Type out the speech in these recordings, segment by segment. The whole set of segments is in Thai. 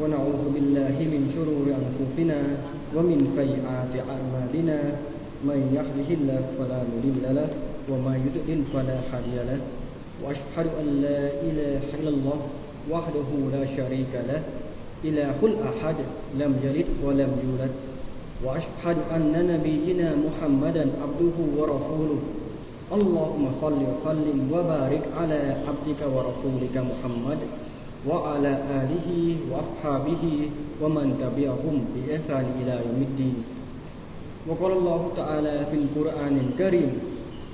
ونعوذ بالله من شرور أنفسنا ومن سيئات أعمالنا. من يهده الله فلا مضل له وما يضلل فلا هادي له. وأشهد أن لا إله إلا الله وحده لا شريك له. إله الأحد لم يلد ولم يولد. وأشهد أن نبينا محمدا عبده ورسوله. اللهم صل وسلم وبارك على عبدك ورسولك محمد. وعلى آله وأصحابه ومن تبعهم بإحسان إلى يوم الدين وقال الله تعالى في القرآن الكريم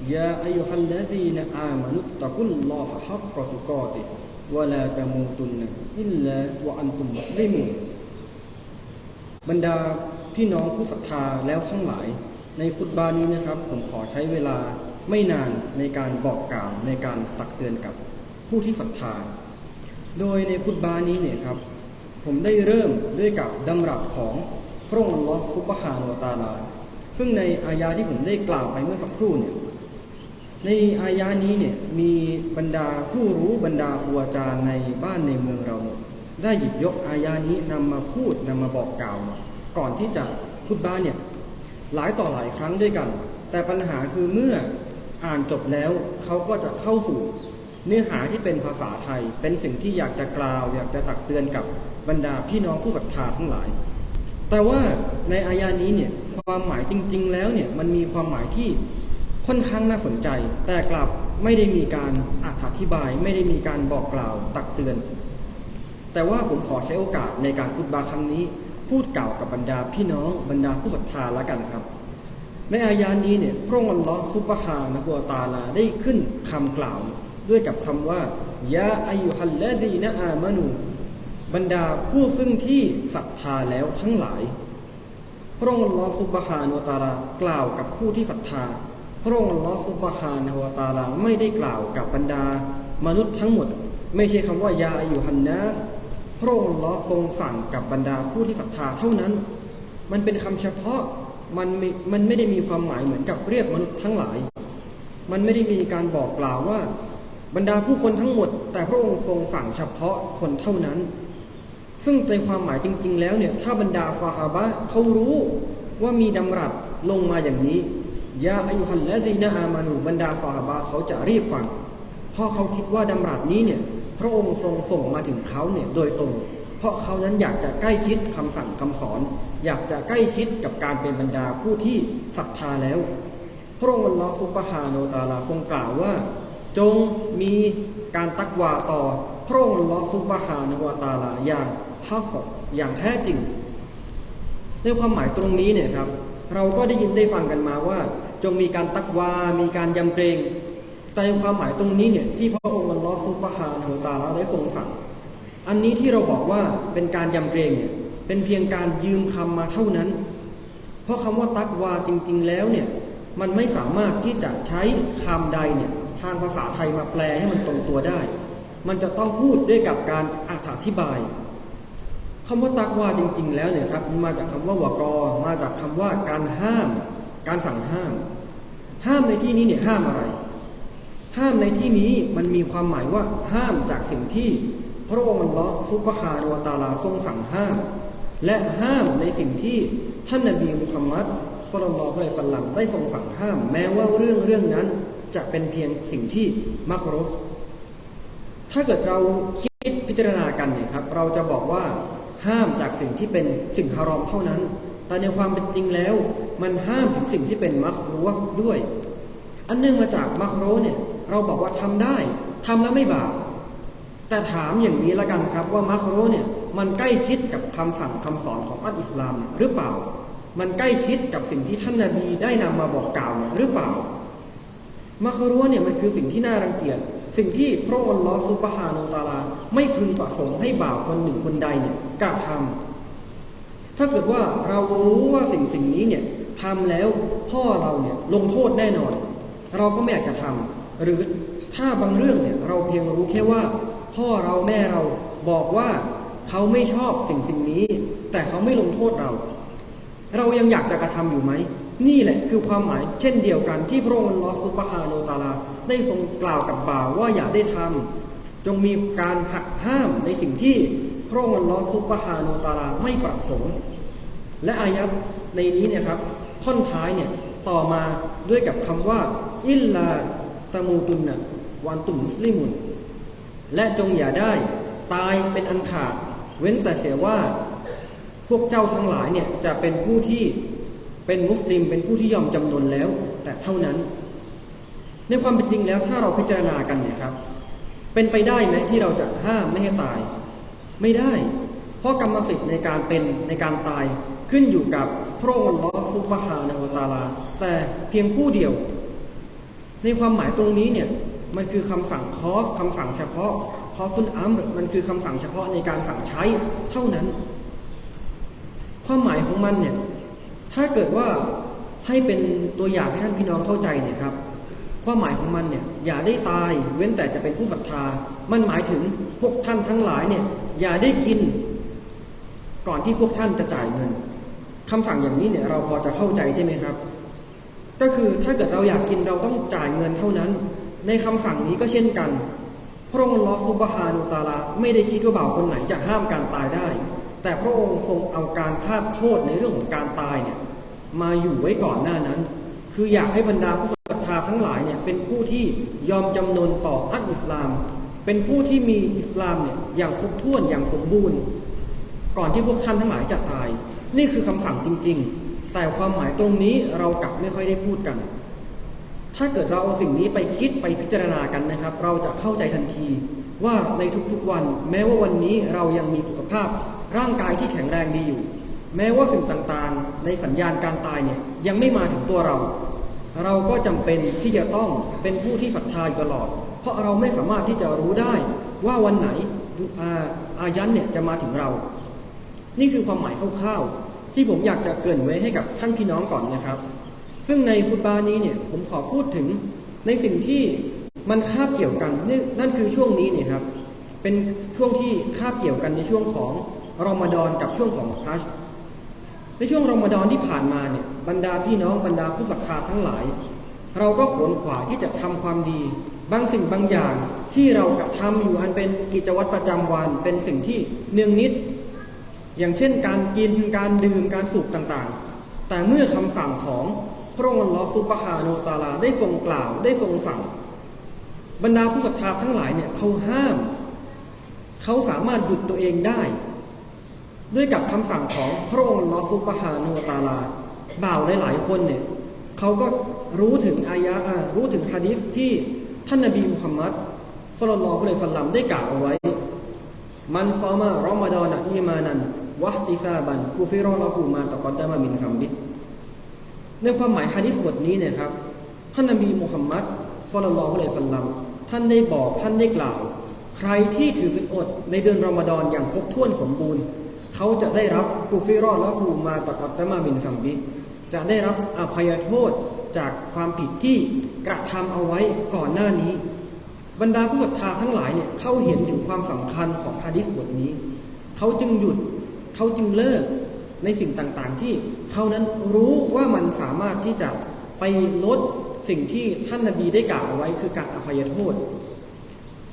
يا أيها الذين آمنوا اتقوا الله حق تقاته ولا تموتن إلا وأنتم مسلمون บรรดาพี่น้องผู้ศรัทธาแล้วทั้งหลาย ในคุตบานี้นะครับ ผมขอใช้เวลาไม่นานในการบอกกล่าวในการตักเตือนกับผู้ที่ศรัทธา โดยในคุตบานี้เนี่ยครับ ผมได้เริ่มด้วยกับดำรัสของพระองค์อัลลอฮฺซุบฮานุตาลา ซึ่งในอายาที่ผมได้กล่าวไปเมื่อสักครู่เนี่ย ในอายานี้เนี่ยมีบรรดาผู้รู้บรรดาครูอาจารย์ในบ้านในเมืองเรา ได้หยิบยกอายานี้นำมาพูดนำมาบอกกล่าว ก่อนที่จะคุตบ้านเนี่ยหลายต่อหลายครั้งด้วยกัน แต่ปัญหาคือเมื่ออ่านจบแล้วเขาก็จะเข้าสู่ เนื้อหาที่เป็นภาษาไทย เป็นสิ่งที่อยากจะกล่าว อยากจะตักเตือนกับบรรดาพี่น้องผู้ศรัทธาทั้งหลาย แต่ว่าในอายานี้เนี่ยความหมายจริง ๆ แล้วเนี่ยมันมีความหมายที่ค่อนข้างน่าสนใจ แต่กลับไม่ได้มีการอธิบาย ไม่ได้มีการบอกกล่าวตักเตือน แต่ว่าผมขอใช้โอกาสในการพูดบาครั้งนี้ พูดกล่าวกับบรรดาพี่น้องบรรดาผู้ศรัทธาแล้วกันครับ ในอายานี้เนี่ยพระองค์อัลลอฮฺซุบฮานะฮูวตาลาได้ขึ้นคำกล่าว ด้วยกับคำว่ายาอายุฮัลลดีนะอามานูบรรดาผู้ซึ่งที่ศรัทธาแล้วทั้งหลาย พระองค์ลอฮฺซุบฮานะฮูวตาลากล่าวกับผู้ที่ศรัทธา พระองค์ลอฮฺซุบฮานะฮูวตาลาไม่ได้กล่าวกับบรรดามนุษย์ทั้งหมด ไม่ใช่คำว่ายาอายุฮันนัสพระองค์ลอทรงสั่งกับบรรดาผู้ที่ศรัทธาเท่านั้น มันเป็นคำเฉพาะมันมมันไม่ได้มีความหมายเหมือนกับเรียกมนุษย์ทั้งหลาย มันไม่ได้มีการบอกกล่าวว่า บรรดาผู้คนทั้งหมด แต่พระองค์ทรงสั่งเฉพาะคนเท่านั้น ซึ่งในความหมายจริง ๆ แล้วเนี่ยถ้าบรรดาฟาฮาบะเขารู้ว่ามีดำรัสลงมาอย่างนี้ยาอายุฮันและซีนาอามานูบรรดาฟาฮาบะเขาจะรีบฟังเพราะเขาคิดว่าดำรัสนี้เนี่ยพระองค์ทรงส่งมาถึงเขาเนี่ยโดยตรง เพราะเขานั้นอยากจะใกล้ชิดคำสั่งคำสอน อยากจะใกล้ชิดกับการเป็นบรรดาผู้ที่ศรัทธาแล้ว พระองค์อัลลอฮฺซุบฮาโนตาลาทรงกล่าวว่า จงมีการตักวาต่อพระองค์ลอฮฺซุบฮาโนตาลาอย่างฮักกอย่างแท้จริง ในความหมายตรงนี้เนี่ยครับ เราก็ได้ยินได้ฟังกันมาว่า จงมีการตักวา มีการยำเกรงแต่ความหมายตรงนี้เนี่ยที่พระองค์อัลลอฮฺซุบฮานะฮูตาลาได้ทรงสั่ง อันนี้ที่เราบอกว่าเป็นการยำเกรงเนี่ยเป็นเพียงการยืมคำมาเท่านั้น เพราะคำว่าตักวาจริง ๆ แล้วเนี่ยมันไม่สามารถที่จะใช้คำใดเนี่ย ทางภาษาไทยมาแปลให้มันตรงตัวได้ มันจะต้องพูดด้วยกับการอธิบายคำว่าตักวาจริง ๆ แล้วเนี่ยครับมันมาจากคำว่าวกอมาจากคำว่าการห้าม การสั่งห้าม ห้ามในที่นี้เนี่ยห้ามอะไร ห้ามในที่นี้มันมีความหมายว่าห้ามจากสิ่งที่ พระองค์อัลลอฮฺซุบฮานุวะตาลาทรงสั่งห้าม และห้ามในสิ่งที่ท่านนบีมุฮัมมัดสุลลัลลอฮุอะลัยฮิสัลลัมได้ทรงสั่งห้าม แม้ว่าเรื่องเรื่องนั้น จะเป็นเพียงสิ่งที่มักรุถ้าเกิดเราคิดพิจารณากันเนี่ยครับ เราจะบอกว่าห้ามจากสิ่งที่เป็นสิ่งฮารอมเท่านั้น แต่ในความเป็นจริงแล้ว มันห้ามถึงสิ่งที่เป็นมักรุด้วย อันเนื่องมาจากมักโรเนี่ยเราบอกว่าทำได้ทำแล้วไม่บาปแต่ถามอย่างนี้ละกันครับว่ามักโรเนี่ยมันใกล้ชิดกับคำสั่งคำสอนของอัลอิสลามหรือเปล่า มันใกล้ชิดกับสิ่งที่ท่านนาบีได้นำมาบอกกล่าวหรือเปล่า มักโรเนี่ยมันคือสิ่งที่น่ารังเกียจ สิ่งที่พระองค์ลอสุบฮานุตาลา ไม่พึงประสงค์ให้บ่าวคนหนึ่งคนใดเนี่ยกระทำถ้าเกิดว่าเรารู้ว่าสิ่งสิ่งนี้เนี่ยทำแล้วพ่อเราเนี่ยลงโทษแน่นอน เราก็ไม่อยากจะทำหรือถ้าบางเรื่องเนี่ยเราเพียงรู้แค่ว่า พ่อเราแม่เราบอกว่าเขาไม่ชอบสิ่งสิ่งนี้ แต่เขาไม่ลงโทษเรา เรายังอยากจะกระทำอยู่ไหม นี่แหละคือความหมายเช่นเดียวกันที่พระองค์ลอสุบฮาโนตาลา ได้ทรงกล่าวกับบ่าวว่าอย่าได้ทำจงมีการหักห้ามในสิ่งที่พระองค์ลอฮฺซุบฮาโนตาลาไม่ประสงค์ และอายัดในนี้เนี่ยครับท่อนท้ายเนี่ยต่อมาด้วยกับคำว่า อิลลาตะมูตุนนะวันตุมุสลิมุน และจงอย่าได้ตายเป็นอันขาด เว้นแต่เสียว่า พวกเจ้าทั้งหลายเนี่ยจะเป็นผู้ที่ เป็นมุสลิมเป็นผู้ที่ยอมจำนนแล้ว แต่เท่านั้น ในความเป็นจริงแล้วถ้าเราพิจารณากันเนี่ยครับ เป็นไปได้ไหมที่เราจะห้ามไม่ให้ตาย ไม่ได้ เพราะกรรมสิทธิ์ในการเป็นในการตายขึ้นอยู่กับพระองค์ลอฮฺซุบฮานะวตาลา แต่เพียงผู้เดียว ในความหมายตรงนี้เนี่ยมันคือคำสั่งคอสคำสั่งเฉพาะคอสุนอัมมันคือคำสั่งเฉพาะในการสั่งใช้เท่านั้น ความหมายของมันเนี่ย ถ้าเกิดว่าให้เป็นตัวอย่างให้ท่านพี่น้องเข้าใจเนี่ยครับความหมายของมันเนี่ยอย่าได้ตายเว้นแต่จะเป็นผู้ศรัทธา มันหมายถึงพวกท่านทั้งหลายเนี่ยอย่าได้กินก่อนที่พวกท่านจะจ่ายเงินคำสั่งอย่างนี้เนี่ยเราพอจะเข้าใจใช่ไหมครับ ก็คือถ้าเกิดเราอยากกินเราต้องจ่ายเงินเท่านั้น ในคำสั่งนี้ก็เช่นกัน พระองค์ลอฮฺซุบฮานุตะอาลาไม่ได้คิดว่าบ่าวคนไหนจะห้ามการตายได้ แต่พระองค์ทรงเอาการคาดโทษในเรื่องของการตายเนี่ยมาอยู่ไว้ก่อนหน้านั้น คืออยากให้บรรดาผู้ศรัทธาทั้งหลายเนี่ยเป็นผู้ที่ยอมจำนนต่ออัลอิสลาม เป็นผู้ที่มีอิสลามเนี่ยอย่างครบถ้วนอย่างสมบูรณ์ ก่อนที่พวกท่านทั้งหลายจะตาย นี่คือคำสั่งจริง ๆ แต่ความหมายตรงนี้เรากลับไม่ค่อยได้พูดกัน ถ้าเกิดเราเอาสิ่งนี้ไปคิดไปพิจารณากันนะครับ เราจะเข้าใจทันทีว่าในทุกๆวัน แม้ว่าวันนี้เรายังมีสุขภาพ ร่างกายที่แข็งแรงดีอยู่ แม้ว่าสิ่งต่างๆ ในสัญญาณการตายเนี่ยยังไม่มาถึงตัวเรา เราก็จำเป็นที่จะต้องเป็นผู้ที่ศรัทธาอยู่ตลอด เพราะเราไม่สามารถที่จะรู้ได้ว่าวันไหนอาอายันเนี่ยจะมาถึงเรา นี่คือความหมายคร่าวๆที่ผมอยากจะเกรินไว้ให้กับท่านพี่น้องก่อนนะครับ ซึ่งในคุตบานี้เนี่ยผมขอพูดถึงในสิ่งที่มันคาบเกี่ยวกันนนั่นคือช่วงนี้เนี่ยครับเป็นช่วงที่คาบเกี่ยวกันในช่วงของ รอมฎอนกับช่วงของฮัจในช่วงรอมฎอนที่ผ่านมาเนี่ยบรรดาพี่น้องบรรดาผู้ศรัทธาทั้งหลาย เราก็ขวนขวายที่จะทำความดี บางสิ่งบางอย่างที่เรากระทำอยู่อันเป็นกิจวัตรประจำวัน เป็นสิ่งที่เนืองนิด อย่างเช่น การกินการดื่มการสูบต่างๆ แต่เมื่อคำสั่งของพระองค์อัลลอฮฺซุบฮาโนตาลาได้ทรงกล่าวได้ทรงสั่ง บรรดาผู้ศรัทธาทั้งหลายเนี่ยเขาห้าม เขาสามารถหยุดตัวเองได้ ด้วยกับคำสั่งของพระองค์ลอฮฺซุบฮานุตาลาบ่าวหลายๆคนเนี่ยเขาก็รู้ถึงอายะรู้ถึงฮะดิษที่ท่านนบีมุฮัมมัดสุลลัลลอฮุอะลัยฮิสัลลัมได้กล่าวเอาไว้ มันซอมารอมฎอนอีมานันวะติซาบันกูฟิรอลกูมาตะกอดดามามินซัมบิในความหมายฮะดิษบทนี้เนี่ยครับท่านนบีมุฮัมมัดสุลลัลลอฮุอะลัยฮิสัลลัมท่านได้บอกท่านได้กล่าว ใครที่ถือศีลอดในเดือนรอมฎอนอย่างครบถ้วนสมบูรณ์ เขาจะได้รับกูฟิรอละกูมาตะกอดดามามินซัมบิจะได้รับอภัยโทษจากความผิดที่กระทำเอาไว้ก่อนหน้านี้ บรรดาผู้ศรัทธาทั้งหลายเนี่ยเขาเห็นถึงความสำคัญของฮะดิษบทนี้ เขาจึงหยุดเขาจึงเลิกในสิ่งต่างๆ ที่เขานั้นรู้ว่ามันสามารถที่จะไปลดสิ่งที่ท่านนาบีได้กล่าวเอาไว้คือการอภัยโทษ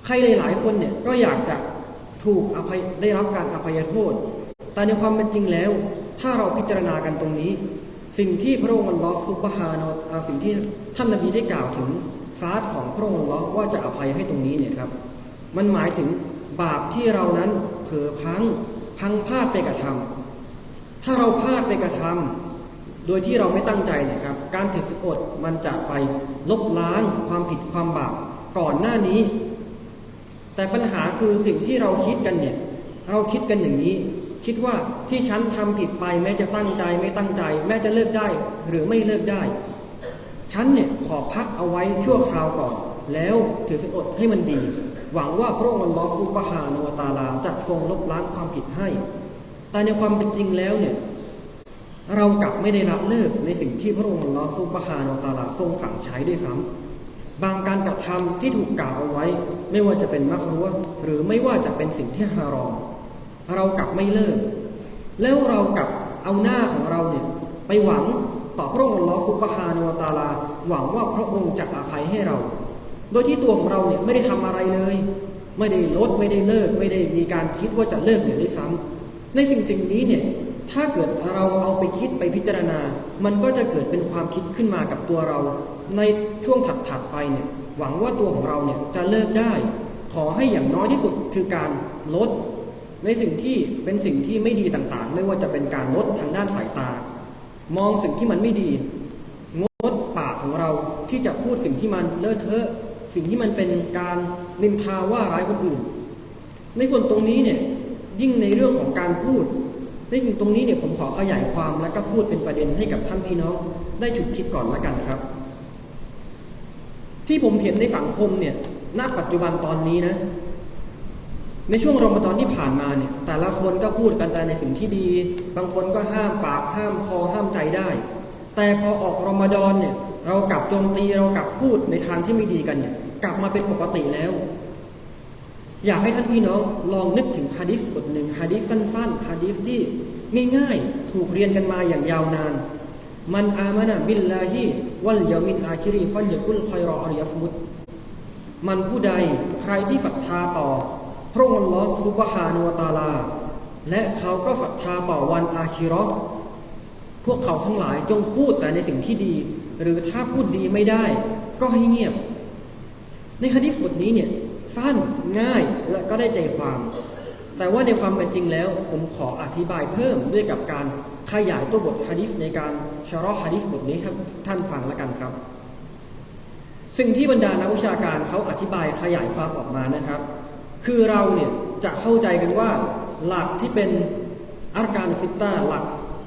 ใครหลายๆคนเนี่ยก็อยากจะถูกอภัยได้รับการอภัยโทษ แต่ในความเป็นจริงแล้ว ถ้าเราพิจารณากันตรงนี้ สิ่งที่พระองค์ลลอฮฺซุบฮานอาสิ่งที่ท่านนบีได้กล่าวถึงซาดของพระองค์ลลอว่าจะอภัยให้ตรงนี้เนี่ยครับ มันหมายถึงบาปที่เรานั้นเผลอพังพังพลาดไปกระทำถ้าเราพลาดไปกระทำโดยที่เราไม่ตั้งใจเนี่ยครับ การถือสิอดมันจะไปลบล้างความผิดความบาปก่อนหน้านี้ แต่ปัญหาคือสิ่งที่เราคิดกันเนี่ย เราคิดกันอย่างนี้ คิดว่าที่ฉันทำผิดไป แม้จะตั้งใจไม่ตั้งใจ แม้จะเลิกได้ หรือไม่เลิกได้ ฉันเนี่ยขอพักเอาไว้ชั่วคราวก่อน แล้วถือสิอดให้มันดี หวังว่าพระองค์ลอฮฺซุบฮานะฮูวตาลาจะทรงลบล้างความผิดให้ แต่ในความเป็นจริงแล้วเนี่ยเรากลับไม่ได้รับเลิกในสิ่งที่พระองค์ลอฮฺซุบฮานะฮูวตาลาทรงสั่งใช้ด้วยซ้ำบางการกระทำที่ถูกกล่าวเอาไว้ ไม่ว่าจะเป็นมักรุวะห์หรือไม่ว่าจะเป็นสิ่งที่ฮารอม เรากลับไม่เลิก แล้วเรากลับเอาหน้าของเราเนี่ยไปหวังต่อพระองค์ลอฮฺซุบฮานวตาลา หวังว่าพระองค์จะอภัยให้เรา โดยที่ตัวของเราเนี่ยไม่ได้ทำอะไรเลย ไม่ได้ลดไม่ได้เลิก ไม่ได้มีการคิดว่าจะเลิกเลยด้วยซ้ำในสิ่งสิ่งนี้เนี่ยถ้าเกิดเราเอาไปคิดไปพิจารณา มันก็จะเกิดเป็นความคิดขึ้นมากับตัวเรา ในช่วงถัดๆไปเนี่ยหวังว่าตัวของเราเนี่ยจะเลิกได้ ขอให้อย่างน้อยที่สุดคือการลด ในสิ่งที่เป็นสิ่งที่ไม่ดีต่างๆ ไม่ว่าจะเป็นการลดทางด้านสายตา มองสิ่งที่มันไม่ดี งดปากของเราที่จะพูดสิ่งที่มันเลอะเทอะ สิ่งที่มันเป็นการนินทาว่าร้ายคนอื่น ในส่วนตรงนี้เนี่ยยิ่งในเรื่องของการพูด ในสิ่งตรงนี้เนี่ยผมขอขยายความและก็พูดเป็นประเด็นให้กับท่านพี่น้อง ได้ฉุกคิดก่อนละกันครับ ที่ผมเห็นในสังคมเนี่ยณปัจจุบันตอนนี้นะ ในช่วงรอมฎอนที่ผ่านมาเนี่ยแต่ละคนก็พูดกันแต่ในสิ่งที่ดี บางคนก็ห้ามปากห้ามคอห้ามใจได้ แต่พอออกรอมฎอนเนี่ยเรากลับโจมตีเรากลับพูดในทางที่ไม่ดีกันเนี่ยกลับมาเป็นปกติแล้ว อยากให้ท่านพี่น้องลองนึกถึงฮะดิษบทหนึ่งฮะดิษสั้นๆฮะดิษที่ง่ายๆ ถูกเรียนกันมาอย่างยาวนาน มันอามานะบิลลาฮิวัลยามินอาคิรีฟัลยากุลคอยรออัลยัสมุตมันผู้ใดใครที่ศรัทธาต่อ ระองค์ลลอฮฺซุบฮานุวตะอาลา และเขาก็ศรัทธาต่อวันอาคิราะห์พวกเขาทั้งหลายจงพูดแต่ในสิ่งที่ดี หรือถ้าพูดดีไม่ได้ ก็ให้เงียบ ในฮะดิษบทนี้เนี่ยสั้นง่ายและก็ได้ใจความ แต่ว่าในความเป็นจริงแล้ว ผมขออธิบายเพิ่มด้วยกับการขยายตัวบทฮะดิษในการชะรอฮะดิษบทนี้ท่านฟังแล้วกันครับ สิ่งที่บรรดานักวิชาการเขาอธิบายขยายความออกมานะครับ คือเราเนี่ยจะเข้าใจกันว่าหลักที่เป็นอาการซิตตาหลัก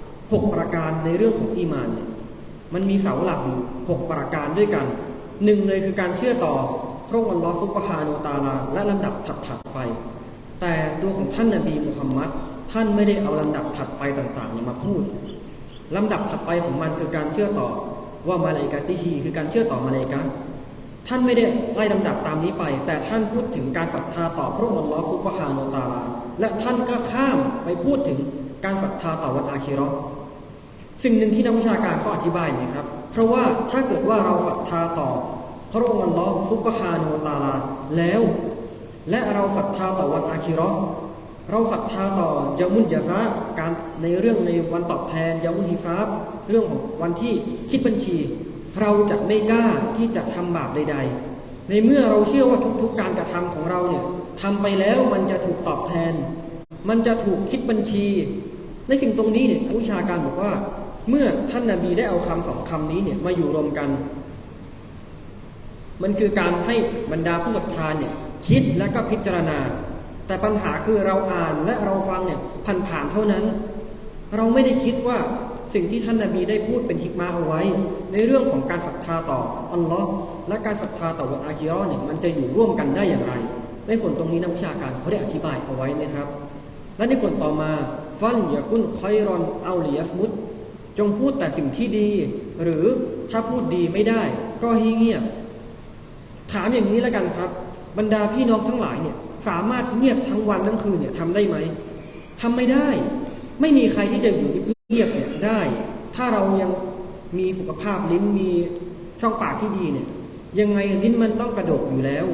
6 ประการในเรื่องของอีมานเนี่ยมันมีเสาหลักอยู่6ประการด้วยกันหนึ่งเลยคือการเชื่อต่อพระองค์อัลลอฮฺซุบฮานุตาลา และลำดับถัดๆไป แต่ตัวของท่านนาบีมุฮัมมัดท่านไม่ได้เอาลำดับถัดไปต่างๆเนี่ยมาพูดลำดับถัดไปของมันคือการเชื่อต่อว่ามาลาอิกาติฮีคือการเชื่อต่อมาลาอิกา ท่านไม่ได้ไล่ลำดับตามนี้ไป แต่ท่านพูดถึงการศรัทธาต่อพระองค์อัลลอฮฺซุบฮานตาลาและท่านก็ข้ามไปพูดถึงการศรัทธาต่อวันอาคิราะห์สิ่งหนึ่งที่นักวิชาการเขาอธิบายนี่ครับ เพราะว่าถ้าเกิดว่าเราศรัทธาต่อพระองค์อัลลอฮฺซุบฮานตาลาแล้ว และเราศรัทธาต่อวันอาคิราะห์เราศรัทธาต่อยามุนยาซาการในเรื่องในวันตอบแทนยามุนฮิซาบเรื่องของวันที่คิดบัญชี เราจะไม่กล้าที่จะทำบาปใด ๆ ในเมื่อเราเชื่อว่าทุกๆการกระทำของเราเนี่ยทำไปแล้วมันจะถูกตอบแทน มันจะถูกคิดบัญชี ในสิ่งตรงนี้เนี่ยนักวิชาการบอกว่า เมื่อท่านนาบีได้เอาคำสองคำนี้เนี่ยมาอยู่รวมกัน มันคือการให้บรรดาผู้ศรัทธาเนี่ยคิดและก็พิจารณา แต่ปัญหาคือเราอ่านและเราฟังเนี่ยผ่านๆเท่านั้น เราไม่ได้คิดว่า สิ่งที่ท่านนาบีได้พูดเป็นฮิกมาเอาไว้ ในเรื่องของการศรัทธาต่ออัลลอฮ์และการศรัทธาต่อวันอาคิราะห์เนี่ยมันจะอยู่ร่วมกันได้อย่างไร ในส่วนตรงนี้นักวิชาการเขาได้อธิบายเอาไว้นะครับ และในส่วนต่อมาฟันยากุนคอยรอนเอาลียสมุตจงพูดแต่สิ่งที่ดี หรือถ้าพูดดีไม่ได้ ก็ให้เงียบ ถามอย่างนี้แล้วกันครับ บรรดาพี่น้องทั้งหลายเนี่ยสามารถเงียบทั้งวันทั้งคืนเนี่ยทำได้ไหมทำไม่ได้ ไม่มีใครที่จะอยู่เงียบเนี่ย ได้ ถ้าเรายังมีสุขภาพลิ้นมีช่องปากที่ดีเนี่ยยังไงลิ้นมันต้องกระดกอยู่แล้ว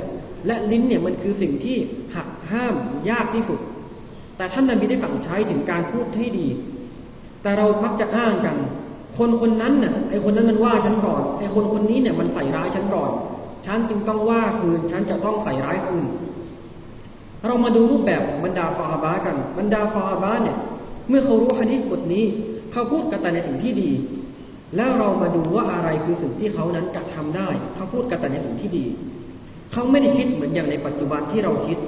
และลิ้นเนี่ยมันคือสิ่งที่หักห้ามยากที่สุด แต่ท่านนบีได้สั่งใช้ถึงการพูดให้ดี แต่เรามักจะอ้างกัน คนคนนั้นน่ะไอคนนั้นมันว่าฉันก่อนไอคนคนนี้เนี่ยมันใส่ร้ายฉันก่อน ฉันจึงต้องว่าคืน ฉันจะต้องใส่ร้ายคืน เรามาดูรูปแบบของบรรดาฟาฮาบะกัน บรรดาฟาฮาบะเนี่ยเมื่อเขารู้ฮะดิษบทนี้ เขาพูดกันแต่ในสิ่งที่ดี แล้วเรามาดูว่าอะไรคือสิ่งที่เขานั้นกระทำได้ เขาพูดกันแต่ในสิ่งที่ดี เขาไม่ได้คิดเหมือนอย่างในปัจจุบันที่เราคิด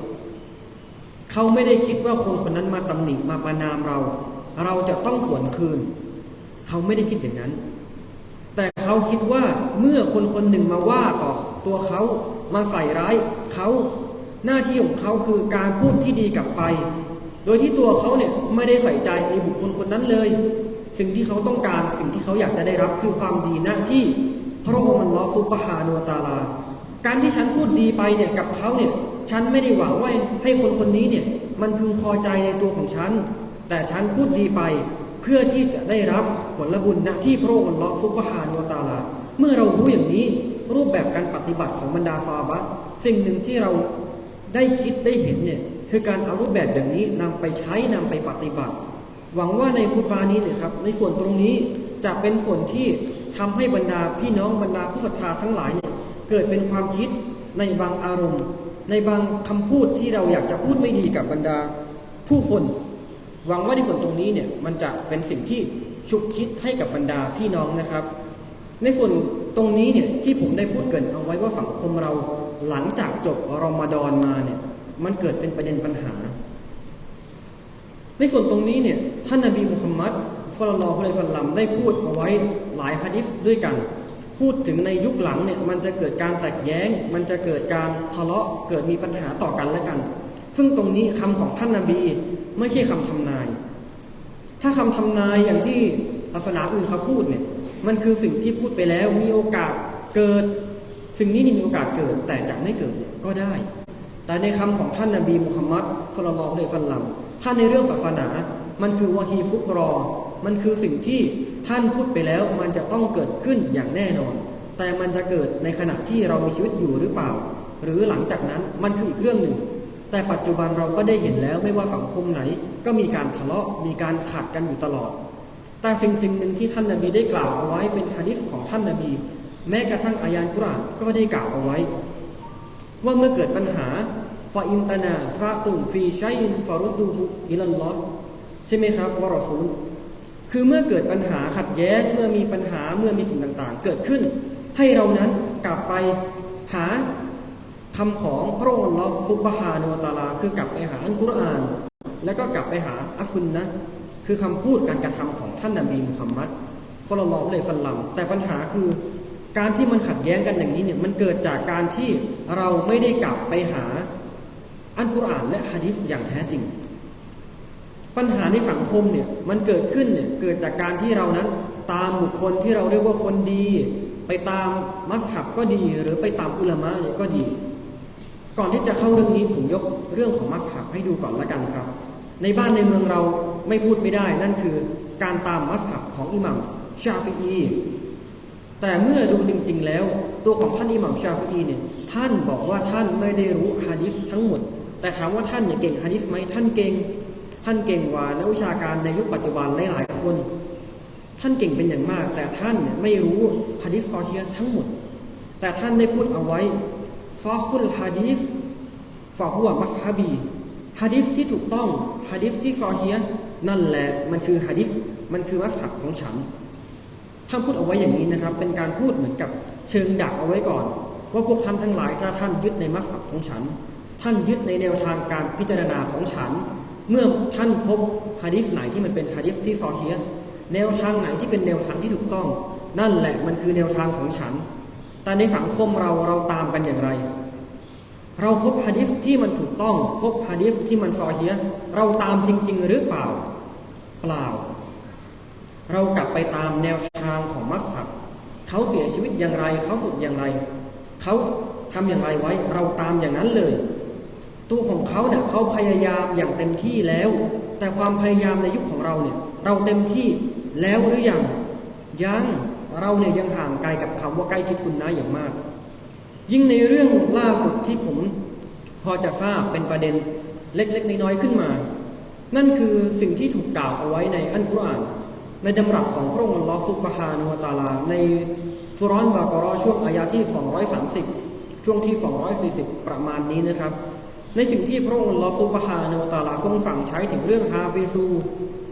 เขาไม่ได้คิดว่าคนคนนั้นมาตำหนิมาประนามเรา เราจะต้องขวนคืน เขาไม่ได้คิดอย่างนั้น แต่เขาคิดว่าเมื่อคนคนหนึ่งมาว่าต่อตัวเขามาใส่ร้ายเขาหน้าที่ของเขาคือการพูดที่ดีกลับไป โดยที่ตัวเขาเนี่ยไม่ได้ใส่ใจไอ้บุคคลคนนั้นเลย สิ่งที่เขาต้องการสิ่งที่เขาอยากจะได้รับคือความดีหน้าที่พระองค์มันลอซุบฮานุวตาลา การที่ฉันพูดดีไปเนี่ยกับเขาเนี่ยฉันไม่ได้หวังว่าให้คนคนนี้เนี่ยมันพึงพอใจในตัวของฉัน แต่ฉันพูดดีไปเพื่อที่จะได้รับผลบุญณที่พระองค์อัลลอซุบฮานุวตาลา เมื่อเรารู้อย่างนี้รูปแบบการปฏิบัติของบรรดาซาบะสิ่งหนึ่งที่เราได้คิดได้เห็นเนี่ยคือการเอารูปแบบอย่างนี้นำไปใช้นำไปปฏิบัติ หวังว่าในคุตบานี้เนี่ยครับในส่วนตรงนี้จะเป็นส่วนที่ทำให้บรรดาพี่น้องบรรดาผู้ศรัทธาทั้งหลายเนี่ยเกิดเป็นความคิดในบางอารมณ์ ในบางคำพูดที่เราอยากจะพูดไม่ดีกับบรรดาผู้คน หวังว่าในส่วนตรงนี้เนี่ยมันจะเป็นสิ่งที่ชุกคิดให้กับบรรดาพี่น้องนะครับ ในส่วนตรงนี้เนี่ยที่ผมได้พูดเกินเอาไว้ว่าสังคมเราหลังจากจบรอมฎอนมาเนี่ยมันเกิดเป็นประเด็นปัญหา ในส่วนตรงนี้เนี่ยท่านนบีมุฮัมมัดสุลลัลอฮุลัยสัลลัมได้พูดเอาไว้หลายฮะดิษด้วยกัน พูดถึงในยุคหลังเนี่ยมันจะเกิดการแตกแย้ง มันจะเกิดการทะเลาะเกิดมีปัญหาต่อกันและกัน ซึ่งตรงนี้คำของท่านนบีไม่ใช่คำทำนาย ถ้าคำทำนายอย่างที่ศาสนาอื่นเขาพูดเนี่ยมันคือสิ่งที่พูดไปแล้วมีโอกาสเกิด สิ่งนี้นี่มีโอกาสเกิดแต่จะไม่เกิดก็ได้ แต่ในคำของท่านนบีมุฮัมมัดสุลลัลลอฮุอะลัยสัลลัม ถ้าในเรื่องศาสนา มันคือวะฮีฟุกรอ มันคือสิ่งที่ท่านพูดไปแล้วมันจะต้องเกิดขึ้นอย่างแน่นอน แต่มันจะเกิดในขณะที่เรามีชีวิตอยู่หรือเปล่า หรือหลังจากนั้นมันคืออีกเรื่องหนึ่ง แต่ปัจจุบันเราก็ได้เห็นแล้วไม่ว่าสังคมไหน ก็มีการทะเลาะมีการขัดกันอยู่ตลอด แต่สิ่งสิ่งหนึ่งที่ท่านนบีได้กล่าวเอาไว้เป็นฮะดิษของท่านนบี แม้กระทั่งอายานกุรอานก็ได้กล่าวเอาไว้ ว่าเมื่อเกิดปัญหา ฟาอินตนาฟาตุมฟีชัยินฟารุดูฮุอิลัลลอฮ์ใช่ไหมครับวะรอซูลคือเมื่อเกิดปัญหาขัดแย้งเมื่อมีปัญหาเมื่อมีสิ่งต่างๆ เกิดขึ้น ให้เรานั้นกลับไปหาคำของพระองค์อัลลอฮ์ซุบฮานุตาลา คือกลับไปหาอัลกุรอาน แล้วก็กลับไปหาอัสซุนนะคือคำพูดการกระทำของท่านนบีมุฮัมมัดสลลลลอฮุอะลัยฮิวะสัลลัมแต่ปัญหาคือการที่มันขัดแย้งกันอย่างนี้เนี่ยมันเกิดจากการที่เราไม่ได้กลับไปหา อัลกุรอานและฮะดิษอย่างแท้จริง ปัญหาในสังคมเนี่ยมันเกิดขึ้นเนี่ยเกิดจากการที่เรานั้น ตามบุคคลที่เราเรียกว่าคนดี ไปตามมัสฮับก็ดีหรือไปตามอุลามะเนี่ยก็ดี ก่อนที่จะเข้าเรื่องนี้ผมยกเรื่องของมัสฮับให้ดูก่อนละกันครับ ในบ้านในเมืองเราไม่พูดไม่ได้ นั่นคือการตามมัสฮับของอิหมัมชาฟิอีแต่เมื่อดูจริง ๆ แล้ว ตัวของท่านอิหมัมชาฟิอีเนี่ยท่านบอกว่าท่านไม่ได้รู้ฮะดิษทั้งหมด แต่ถามว่าท่านเนี่ยเก่งฮะดิษไหมท่านเก่ง ท่านเก่งกว่านักวิชาการในยุคปัจจุบันหลายๆคน ท่านเก่งเป็นอย่างมาก แต่ท่านเนี่ยไม่รู้ฮะดิษซอฮียทั้งหมด แต่ท่านได้พูดเอาไว้ฟาคุลฮะดิษฟาหัวมัสฮับีฮะดิษที่ถูกต้องฮะดิษที่ซอฮียนั่นแหละมันคือฮะดิษมันคือมัสฮับของฉันท่านพูดเอาไว้อย่างนี้นะครับ เป็นการพูดเหมือนกับเชิงดักเอาไว้ก่อน ว่าพวกท่านทั้งหลายถ้าท่านยึดในมัสฮับของฉัน ท่านยึดในแนวทางการพิจารณาของฉัน เมื่อท่านพบฮะดิษไหนที่มันเป็นฮะดิษที่ซอเฮียแนวทางไหนที่เป็นแนวทางที่ถูกต้อง นั่นแหละมันคือแนวทางของฉัน แต่ในสังคมเราเราตามกันอย่างไร เราพบฮะดิษที่มันถูกต้อง พบฮะดิษที่มันซอเฮียเราตามจริง ๆ หรือเปล่า เปล่า เรากลับไปตามแนวทางของมัสฮับเขาเสียชีวิตอย่างไร เขาสุดอย่างไร เขาทำอย่างไรไว้ เราตามอย่างนั้นเลย ตัวของเขาเนี่ยเขาพยายามอย่างเต็มที่แล้ว แต่ความพยายามในยุคของเราเนี่ยเราเต็มที่แล้วหรือยังยังเราเนี่ยยังห่างไกลกับคำว่าใกล้ชิดคุณนะอย่างมาก ยิ่งในเรื่องล่าสุดที่ผมพอจะทราบเป็นประเด็นเล็กๆน้อยๆขึ้นมา นั่นคือสิ่งที่ถูกกล่าวเอาไว้ในอัลกุรอาน ในดำรัสของพระองค์อัลลอฮฺซุบฮานุวะตาลา ในสุรอนบากรอช่วงอายาที่ 230 ช่วงที่ 240 ประมาณนี้นะครับ ในสิ่งที่พระองค์ลอฮฺซุบฮานุวตาลาทรงสั่งใช้ถึงเรื่องฮาฟิซู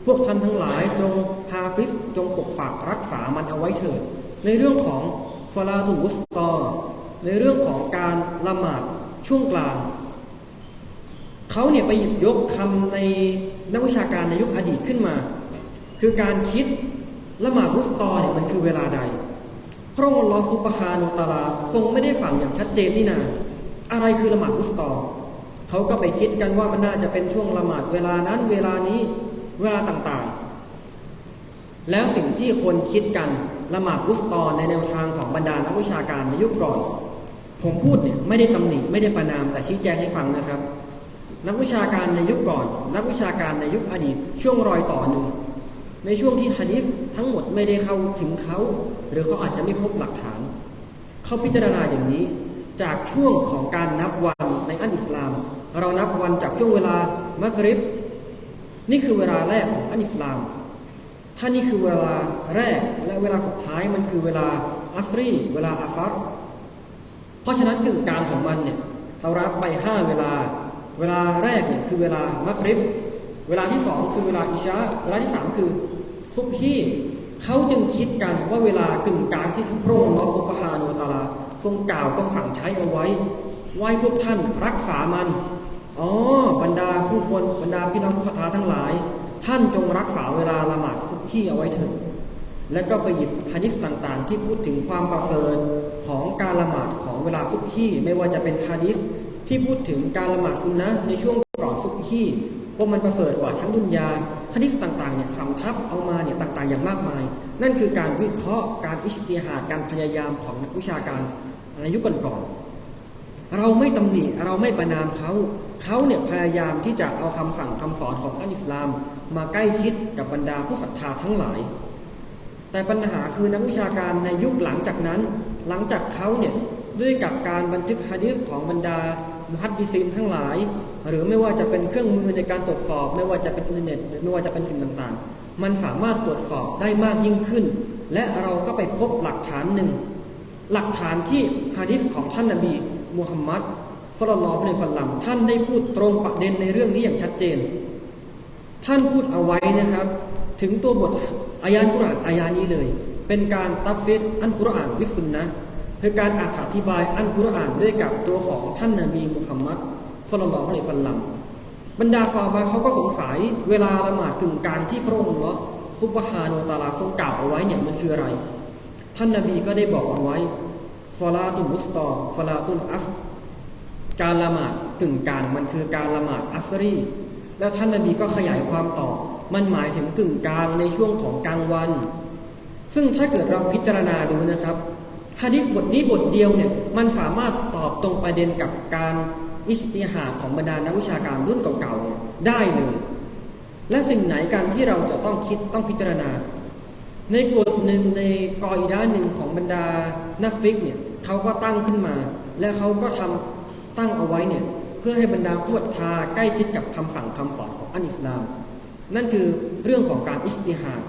พวกท่านทั้งหลายจงฮาฟิสจงปกปักรักษามันเอาไว้เถิด ในเรื่องของฟลาตุวุสตอ ในเรื่องของการละหมาดช่วงกลาง เขาเนี่ยไปหยิบยกคำในนักวิชาการในยุคอดีตขึ้นมา คือการคิดละหมาดวุสตอเนี่ยมันคือเวลาใด พระองค์ลอฮฺซุบฮานุวตาลาทรงไม่ได้สั่งอย่างชัดเจนนี่นา อะไรคือละหมาดวุสตอ เขาก็ไปคิดกันว่ามันน่าจะเป็นช่วงละหมาดเวลานั้นเวลานี้เวลาต่างๆ แล้วสิ่งที่คนคิดกันละหมาดวุสตอในแนวทางของบรรดานักวิชาการในยุคก่อน ผมพูดเนี่ยไม่ได้ตำหนิไม่ได้ประนามแต่ชี้แจงให้ฟังนะครับ นักวิชาการในยุคก่อน นักวิชาการในยุคอดีต ช่วงรอยต่อหนึ่งในช่วงที่ฮะดิษทั้งหมดไม่ได้เข้าถึงเขา หรือเขาอาจจะไม่พบหลักฐาน เขาพิจารณาอย่างนี้จากช่วงของการนับวันในอันอิสลาม เรานับวันจากช่วงเวลามักริบ นี่คือเวลาแรกของอันอิสลาม ถ้านี่คือเวลาแรกและเวลาสุดท้ายมันคือเวลาอัสรี เวลาอัฟัรเพราะฉะนั้นกึ่งกลางของมันเนี่ยเรารับไปห้าเวลา เวลาแรกเนี่ยคือเวลามักริบ เวลาที่สองคือเวลาอิชาเวลาที่สามคือซุบฮีเขาจึงคิดกันว่าเวลากึ่งกลางที่พระองค์อัลอฮฺซุบฮานาอะตาลาทรงกล่าวทรงสั่งใช้เอาไว้ไว้พวกท่านรักษามัน อ๋อบรรดาผู้คนบรรดาพี่น้องผู้ศรัทธาทั้งหลาย ท่านจงรักษาเวลาละหมาดซุบฮีเอาไว้เถิดแล้วก็ไปหยิบฮะดิษต่างๆ ที่พูดถึงความประเสริฐของการละหมาดของเวลาซุบฮีไม่ว่าจะเป็นฮะดิษที่พูดถึงการละหมาดซุนนะในช่วงก่อนซุบฮีว่ามันประเสริฐกว่าทั้งดุนยาฮะดิษต่างๆเนี่ยสำทับเอามาเนี่ยต่างๆ อย่างมากมาย นั่นคือการวิเคราะห์การอิชติฮาดการพยายามของนักวิชาการในยุคก่อนๆเราไม่ตำหนิเราไม่ประนามเขา เขาเนี่ยพยายามที่จะเอาคำสั่งคำสอนของอัลอิสลาม มาใกล้ชิดกับบรรดาผู้ศรัทธาทั้งหลาย แต่ปัญหาคือนักวิชาการในยุคหลังจากนั้น หลังจากเขาเนี่ยด้วยกับการบันทึกฮะดีษของบรรดามุฮัดดิซีนทั้งหลาย หรือไม่ว่าจะเป็นเครื่องมือในการตรวจสอบ ไม่ว่าจะเป็นอินเทอร์เน็ตไม่ว่าจะเป็นสิ่งต่างๆ มันสามารถตรวจสอบได้มากยิ่งขึ้น และเราก็ไปพบหลักฐานหนึ่งหลักฐานที่ฮะดีษของท่านนบีมูฮัมมัด สลลลลอฮุอะลัยสัลลัมท่านได้พูดตรงประเด็นในเรื่องนี้อย่างชัดเจน ท่านพูดเอาไว้นะครับ ถึงตัวบทอายานกุรอานอายานี้เลย เป็นการตัฟซีดอันกุรอานวิสุนนะคือการอธิบายอันกุรอานด้วยกับตัวของท่านนบีมุฮัมมัดสลลลลอฮุอะลัยสัลลัมบรรดาซาบะเขาก็สงสัยเวลาละหมาดกึ่งกลางที่พระองค์ลเลาะซุบฮานะฮูวะตาลาทรงกล่าวเอาไว้เนี่ยมันคืออะไร ท่านนบีก็ได้บอกเอาไว้ฟลาตุลมุสตอฟลาตุลอัส การละหมาดกึ่งกลางมันคือการละหมาดอัสรี แล้วท่านนบีก็ขยายความต่อ มันหมายถึงกึ่งกลางในช่วงของกลางวัน ซึ่งถ้าเกิดเราพิจารณาดูนะครับฮะดิษบทนี้บทเดียวเนี่ยมันสามารถตอบตรงประเด็นกับการอิสติฮาของบรรดานักวิชาการรุ่นเก่าๆเนี่ยได้เลย และสิ่งไหนการที่เราจะต้องคิดต้องพิจารณา ในกฎหนึ่งในกออิด้าหนึ่งของบรรดานักฟิกเนี่ยเขาก็ตั้งขึ้นมา และเขาก็ทำ ตั้งเอาไว้เนี่ยเพื่อให้บรรดาผู้ศรัทธาใกล้ชิดกับคำสั่งคำสอนของอันอิสลาม นั่นคือเรื่องของการอิสติฮาด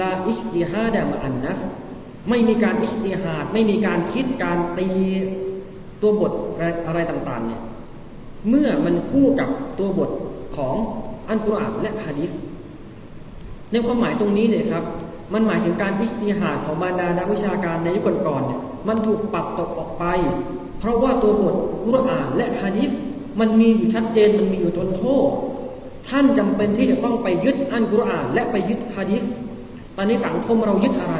ลาอิสติฮาดะมาอันนัสไม่มีการอิสติฮาดไม่มีการคิดการตีตัวบทอะไรต่างๆเนี่ยเมื่อมันคู่กับตัวบทของอันกุรอานและฮะดิษในความหมายตรงนี้เนี่ยครับมันหมายถึงการอิสติฮาดของบรรดานักวิชาการในยุคก่อนๆเนี่ยมันถูกปรับตกออกไป เพราะว่าตัวบทกุรอานและฮะดิษมันมีอยู่ชัดเจนมันมีอยู่ทนโทษ ท่านจำเป็นที่จะต้องไปยึดอันกุรอาน และไปยึดฮะดิษตอนนี้สังคมเรายึดอะไร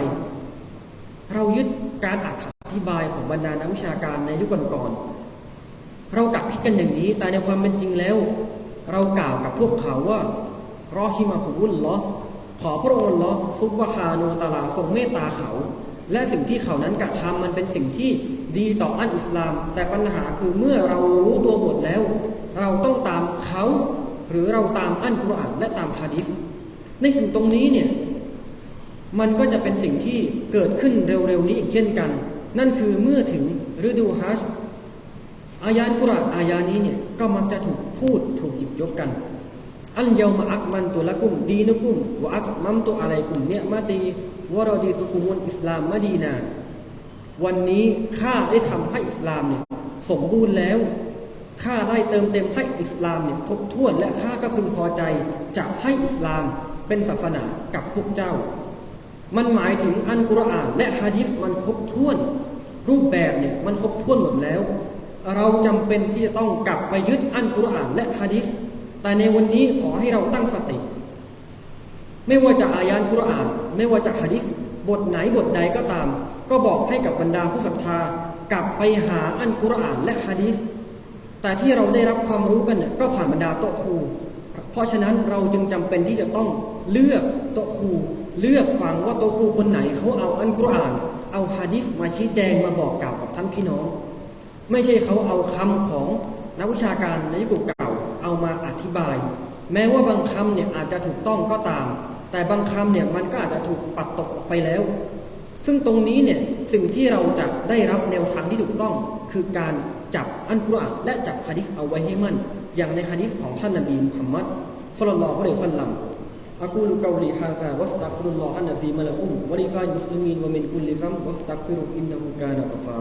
เรายึดการอธิบายของบรรดานักวิชาการในยุคก่อนๆเรากลับคิดกันอย่างนี้ แต่ในความเป็นจริงแล้ว เรากล่าวกับพวกเขาว่ารอฮิมาฮุบุลลอฮ์ขอพระองค์อัลอซุบฮานุตาลาทรงเมตตาเขา และสิ่งที่เขานั้นกระทำมันเป็นสิ่งที่ ดีต่ออันอิสลาม แต่ปัญหาคือเมื่อเรารู้ตัวบทแล้ว เราต้องตามเขา หรือเราตามอันกุรอานและตามฮะดิษในสิ่งตรงนี้เนี่ยมันก็จะเป็นสิ่งที่เกิดขึ้นเร็วๆนี้อีกเช่นกัน นั่นคือเมื่อถึงฤดูฮัจอายานกุรอานอายานี้เนี่ยก็มักจะถูกพูดถูกหยิบยกกัน อันเยามาอักมันตุละกุมดีนุกุมวะอัตมัมตุอะไรกุมเนี่ยมาตีวะรอดีตุกุมุนอิสลามมะดีนา วันนี้ข้าได้ทำให้อิสลามเนี่ยสมบูรณ์แล้วข้าได้เติมเต็มให้อิสลามเนี่ยครบถ้วนและข้าก็พึงพอใจจะให้อิสลามเป็นศาสนากับพวกเจ้า มันหมายถึงอันกุรอาน และฮะดิษมันครบถ้วน รูปแบบเนี่ยมันครบถ้วนหมดแล้ว เราจำเป็นที่จะต้องกลับไปยึดอันกุรอานและฮะดิษแต่ในวันนี้ขอให้เราตั้งสติ ไม่ว่าจะอายานกุรอาน ไม่ว่าจะฮะดิษบทไหนบทใดก็ตาม ก็บอกให้กับบรรดาผู้ศรัทธากลับไปหาอันกุรอานและฮะดิษแต่ที่เราได้รับความรู้กันเนี่ยก็ผ่านบรรดาโตครู เพราะฉะนั้นเราจึงจำเป็นที่จะต้องเลือกโตครู เลือกฟังว่าโตครูคนไหนเขาเอาอันกุรอาน เอาฮะดิษมาชี้แจงมาบอกกล่าวกับท่านพี่น้อง ไม่ใช่เขาเอาคำของนักวิชาการในยุคเก่าเอามาอธิบาย แม้ว่าบางคำเนี่ยอาจจะถูกต้องก็ตาม แต่บางคำเนี่ยมันก็อาจจะถูกปัดตกออกไปแล้ว ซึ่งตรงนี้เนี่ยสิ่งที่เราจะได้รับแนวทางที่ถูกต้อง คือการจับอันกุรอานและจับฮะดิษเอาไว้ให้มั่น อย่างในฮะดิษของท่านนบีมุฮัมมัดสุลลัลวะเดสันลัมอักูลุกาลีฮาซาวัสตักฟิรุลลอฮันะซีมะละอุมวะลิซานมุสลิมีนวะมินกุลลิซัมวัสตักฟิรุอินนะฮูกานะกฟา